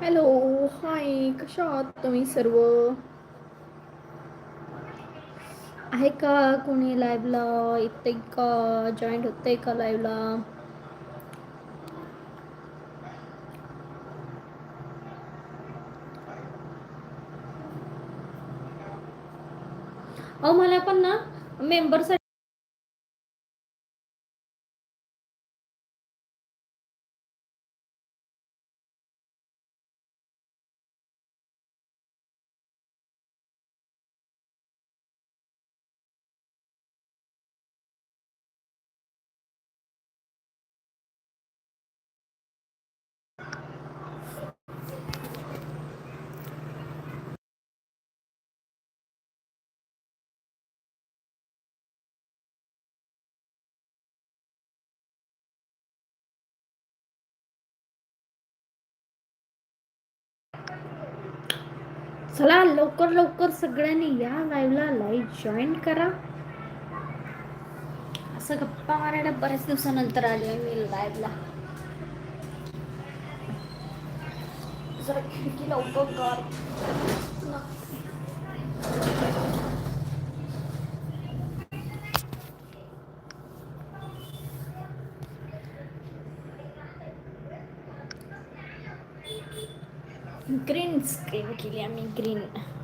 Hello hi कशा आहात तुम्ही सर्व? आहे का कोणी लाईव्हला येते का? जॉईंट होतंय का लाईव्हला अहो मला पण ना मेंबरसाठी चला लवकर लवकर सगळ्यांनी या लाईव्हला लाईव्ह जॉईन करा. असं गप्पा मारायला बऱ्याच दिवसानंतर आले आहे मी लाईव्हला जरा खिडकी लवकर कर eu que ele é migrina.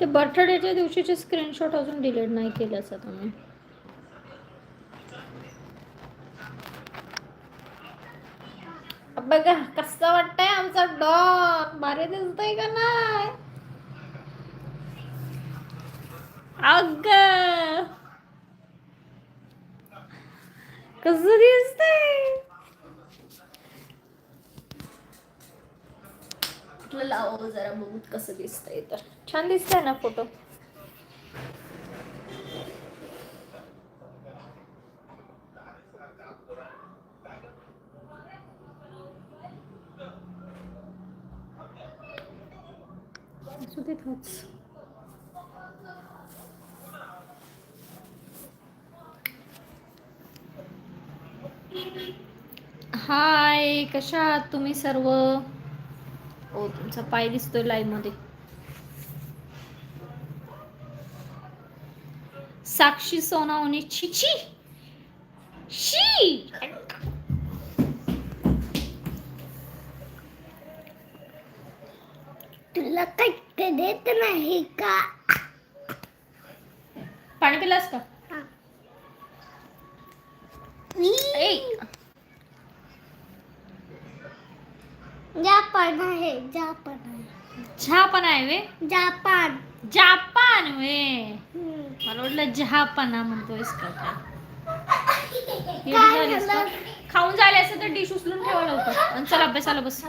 ते बर्थडेच्या दिवशीचे स्क्रीनशॉट अजून डिलीट नाही केले असं तुम्ही. बघा कसं वाटतंय आमचा डॉग भारी दिसतोय का नाही? अग! कस दिसतंय? म्हटलं लावा जरा बघूत कसं दिसतंय तर. छान दिसतंय ना फोटो. असू. हाय कशा आहात तुम्ही सर्व? ओ तुमचा पाय दिसतोय लाईव्हमध्ये. साक्षी सोनावणे छी छी शी तुला कट्ट देत नाही का? पाणी पिलास का? जापान आहे जापान आहे. पण आहे वे. जापान. जापान वे. मला वाटलं जहापणा म्हणतोयस का काय? खाऊन झाले असं तर डिश उचलून ठेवा लवकर आणि चल अभ्यासाला बस.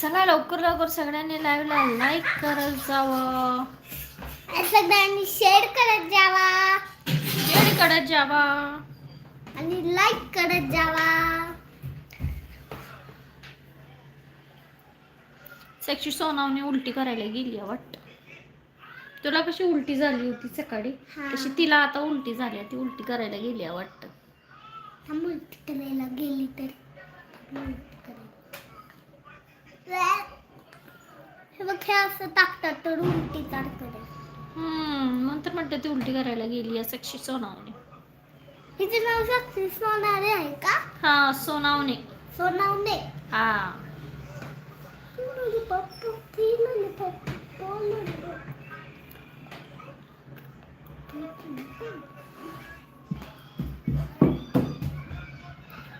चला लवकर लवकर सगळ्यांनी लाईव्हला लाईक करत जावं. सगळ्यांनी शेअर करत जावा. शेअर करत जावा. आणि लाईक करत जावा. साक्षी सोनावने उलटी करायला गेली आहे वाटतं. तुला कशी उलटी झाली होती सकाळी. तशी तिला आता उलटी झाली. ती उलटी करायला गेली आहे वाटतं. उलटी करायला गेली तर. असं टाकतात तर उलटी हम्म नंतर ती उलटी करायला गेली आहे साक्षी सोनावणे. हिचे नाव साक्षी सोनारे आहे का? हा सोनावणे. सोनावणे. हा.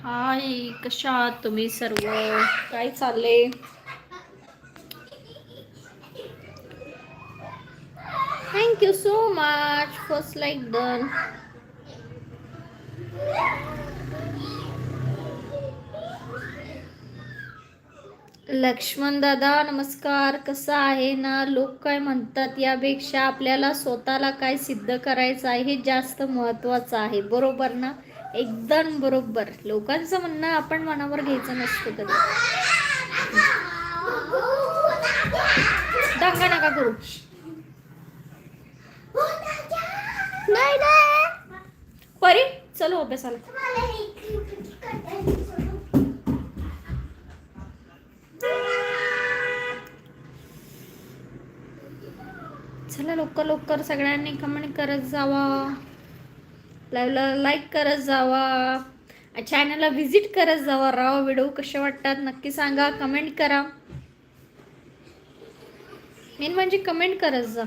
हाय कशा आहात तुम्ही सर्व? काय चालले thank you so much first like done Laxman दादा नमस्कार. कसा आहे ना? लोक काय म्हणतात यापेक्षा आपल्याला स्वतःला काय सिद्ध करायचं आहे हे जास्त महत्वाचं आहे. बरोबर ना? एकदम बरोबर. लोकांचं म्हणणं आपण मनावर घ्यायचं नसतं कधी. दंगा नका करू. परी चलो हो, अभ्यासाला. चला लवकर लवकर सगळ्यांनी कमेंट करत जावा. लाईव्हला लाईक करत जावा. चॅनलला व्हिजिट करत जावा. राव व्हिडिओ कसे वाटतात? नक्की सांगा. कमेंट करा. मेन म्हणजे कमेंट करत जा.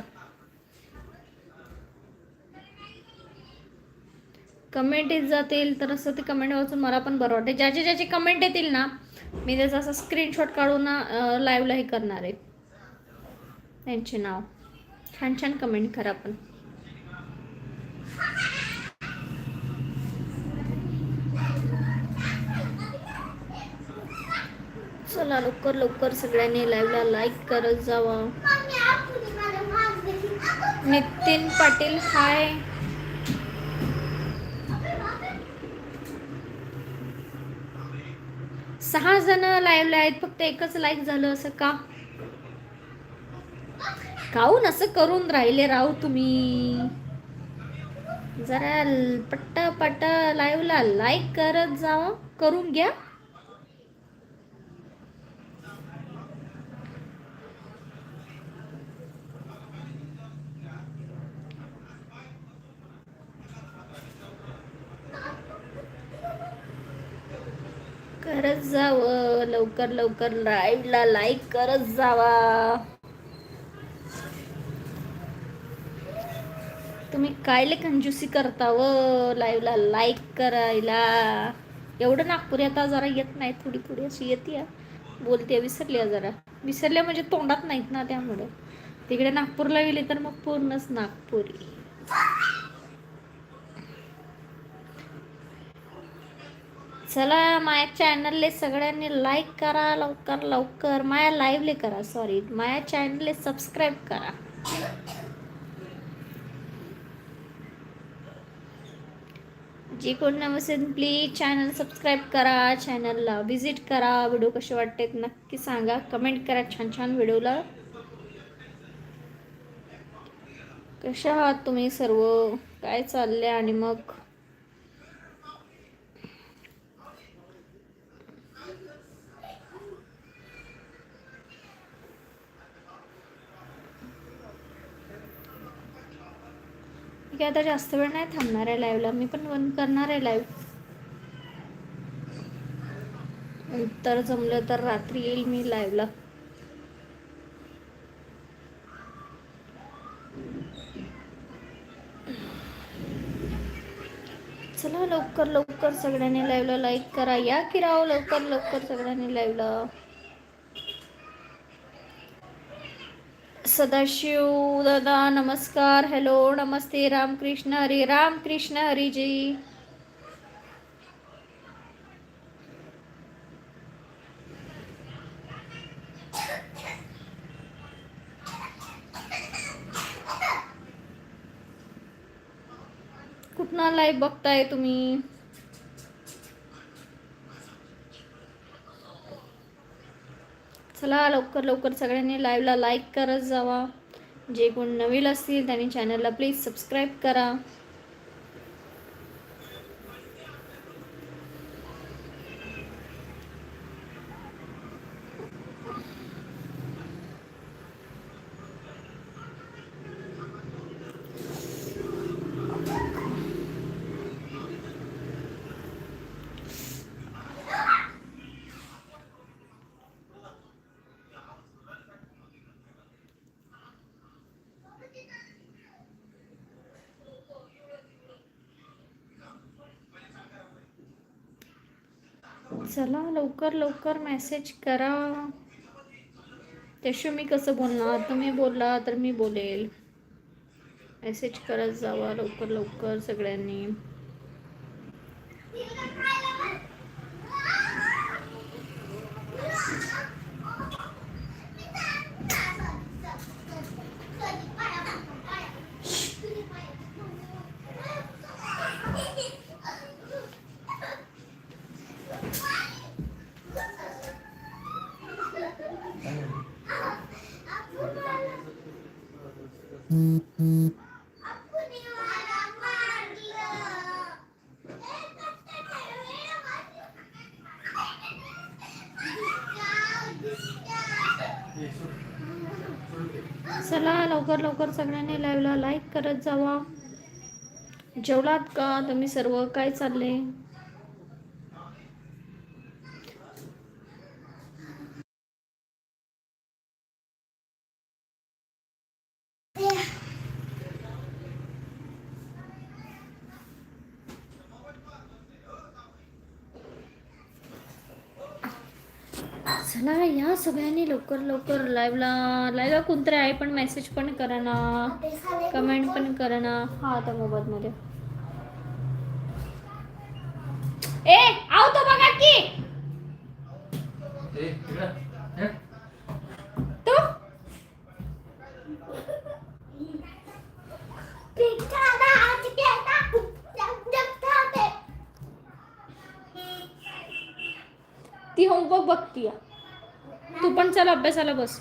कमेंट येत जातील. तर असं ते कमेंट वाचून मला पण बरं वाटते ज्याचे ज्याचे कमेंट येतील ना मी त्याचा असं स्क्रीनशॉट काढून लाईव्हला हे करणार आहे. त्यांचे नाव. छान छान कमेंट करा पण. चला लवकर लवकर सगळ्यांनी लाईव्हला लाईक करत जावा. नितीन पाटील हाय सहा जण लाईव्हला आहेत फक्त एकच लाईक झालं असं का? काऊन असं करून राहिले राव तुम्ही? जरा पट्ट पट्ट लाईव्हला लाईक करत जावा करून घ्या. करत जावं. लवकर लवकर लाईव्हला लाईक करत जावा. तुम्ही कायले कंजूसी करता व? लाईव्हला लाईक करायला. एवढं नागपुरी आता जरा येत नाही थोडी थोडी अशी येते बोलते विसरली जरा. विसरल्या म्हणजे तोंडात नाहीत ना त्यामुळे. तिकडे नागपूरला गेले तर मग पूर्णच नागपुरी. चला माझ्या चॅनलले सगळ्यांनी लाईक करा लवकर लवकर. माया लाईव्हले करा सॉरी माझ्या चॅनलले सबस्क्राईब करा. जे कोण नसेल प्लीज चॅनल सबस्क्राईब करा चॅनलला व्हिजिट करा. व्हिडिओ कसे वाटते नक्की सांगा. कमेंट करा छान छान व्हिडिओला कशा आहात तुम्ही सर्व? काय चालले आणि मग? मी काय आता जास्त वेळ नाही थांबणार आहे लाईव्हला मी पण बंद करणार आहे लाईव्ह तर जमलं तर रात्री येईल मी लाईव्हला चला लवकर लवकर सगळ्यांनी लाईव्हला लाईक करा. या की राव लवकर लवकर सगळ्यांनी लाईव्हला सदाशिव दादा नमस्कार हॅलो नमस्ते रामकृष्ण हरी। रामकृष्ण हरीजी कुठनं लाईव्ह बघताय तुम्ही? चला लवकर लवकर सगळ्यांनी लाईव्हला लाईक करत जावा. जे कोण नवीन असतील त्यांनी चॅनलला प्लीज सबस्क्राईब करा. चला लवकर लवकर मेसेज करा. त्याशिवाय मी कसं बोलणार? तुम्ही बोलला तर मी बोलेल. मेसेज करत जावा लवकर लवकर सगळ्यांनी. चला लवकर लवकर सगळ्यांनी लाईव्हला लाईक करत जावा. जेवलात का? तुम्ही सर्व? काय चालले चला या सगळ्यांनी लवकर लवकर लाईव्हला लाईव्हला कोणतरी आहे पण मेसेज पण करा ना कमेंट पण करा ना हा आता मोबाईलमध्ये ए आव तो बघा की तो ती या. तू पण चल अभ्यासाला बस.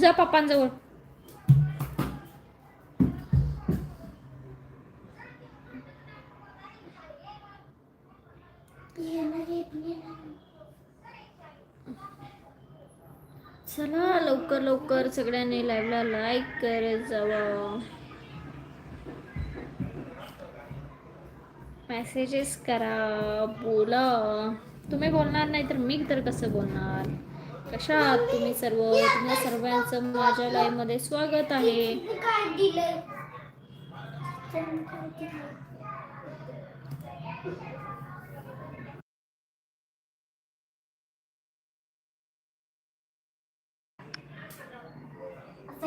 जा पप्पांजवळ. चला लवकर लवकर सगळ्यांनी लाईव्हला लाईक करत जावा. मेसेजेस करा बोला. तुम्ही बोलणार नाही तर मी तर कसं बोलणार? कशा आहात तुम्ही सर्व? तुम्हा सर्वांचं माझ्या लाईव्हमध्ये स्वागत आहे.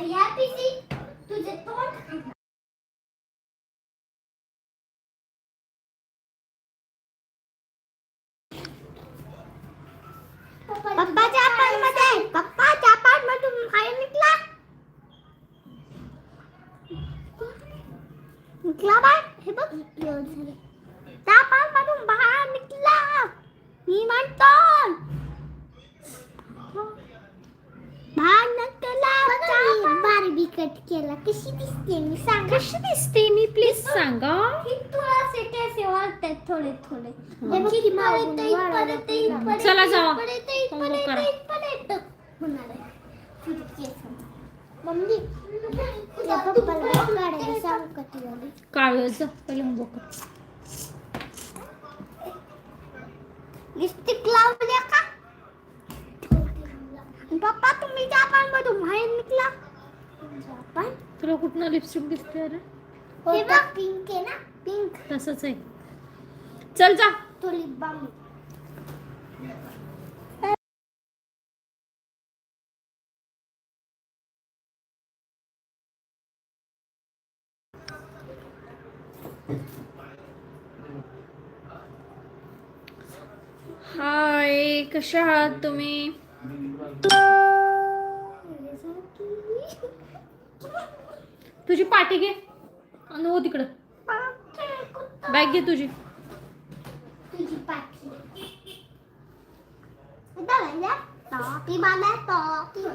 या तुझे निघला बाय हे बघ जापान मधून बाहेर निघला मी म्हणतो बाहेर निघला बारबी कट केला कशी दिसते मी सांग कशी दिसते मी प्लीज सांगा तुला असे कसे वाटतात थोडे थोडे बघ किती इथपर्यंत इथपर्यंत इथपर्यंत चला जावा. इथपर्यंत होमवर्क करा. इथपर्यंत इथपर्यंत होणार आहे तुझे केस मम्मी तुझ्या पप्पाला काढायला सांग का ती वाली काळ जा पहिले कर. लिपस्टिक लावल्या का? पप्पा तुम्ही जापान मधून बाहेर निघला? जापान? तुला कुठनं लिपस्टिक दिसते अरे हे बघ पिंक आहे ना? पिंक तसंच आहे. चल जा. तो लिप बाम हाय कशा आहात तुम्ही? तुझी पाठी घे. आणि हो तिकडं. बॅग घे तुझी. तुझी पाठी दादा टॉपी मला टॉपी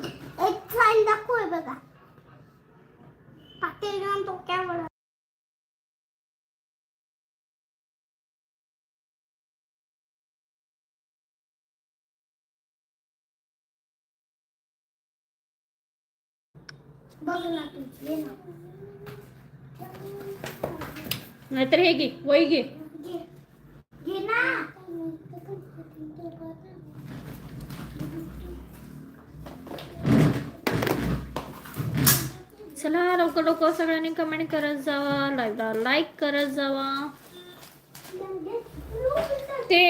एक साईड दाखवूय बघा नाहीतर हे घे वही घे. चला लवकर लवकर सगळ्यांनी कमेंट करत जावा. लाईव्हला लाईक करत जावा. ते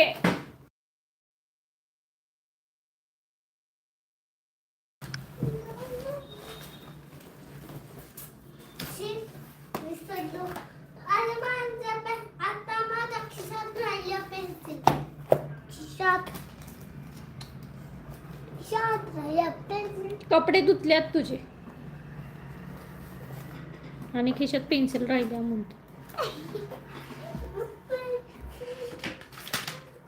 शात शात पेन्सिल कपडे धुतल्यात तुझे. आणि खिशात पेन्सिल राहिल्या म्हणतो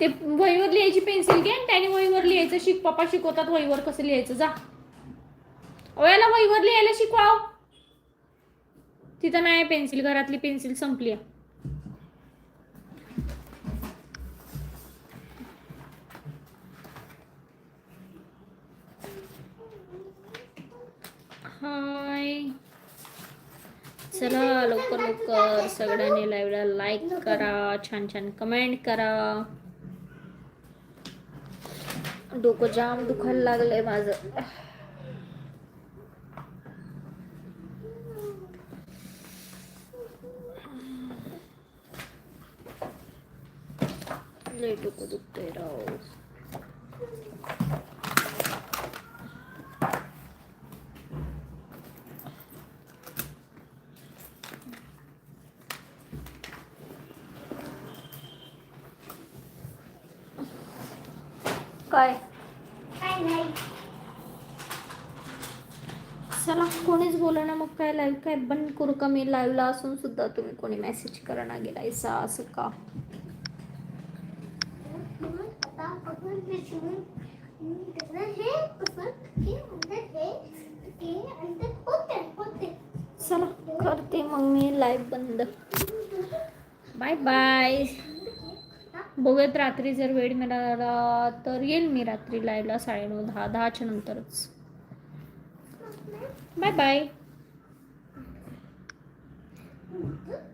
ते वहीवर लिहायची पेन्सिल घे आणि त्याने वहीवर लिहायचं शिक. पप्पा शिकवतात वहीवर कसं लिहायचं. जा. याला वहीवर लिहायला शिकवाव तिथं नाही पेन्सिल. घरातली पेन्सिल संपली आहे. तर सगळ्यांनी लाईव्हला लाईक करा छान छान कमेंट करा. डोकं जाम दुखायला लागलंय माझं. लय डोकं दुखतंय राव काय काय नाही चला कोणीच बोला ना मग काय लाईव्ह काय बंद करू का? मी लाईव्हला असून सुद्धा तुम्ही कोणी मेसेज करा ना गेलायसा असं का? चला करते मग मी लाईव्ह बंद. बाय बाय बघूयात रात्री जर वेळ मिळाला तर येईल मी रात्री लाईव्हला साडेनऊ दहा दहाच्या नंतरच. बाय बाय होतं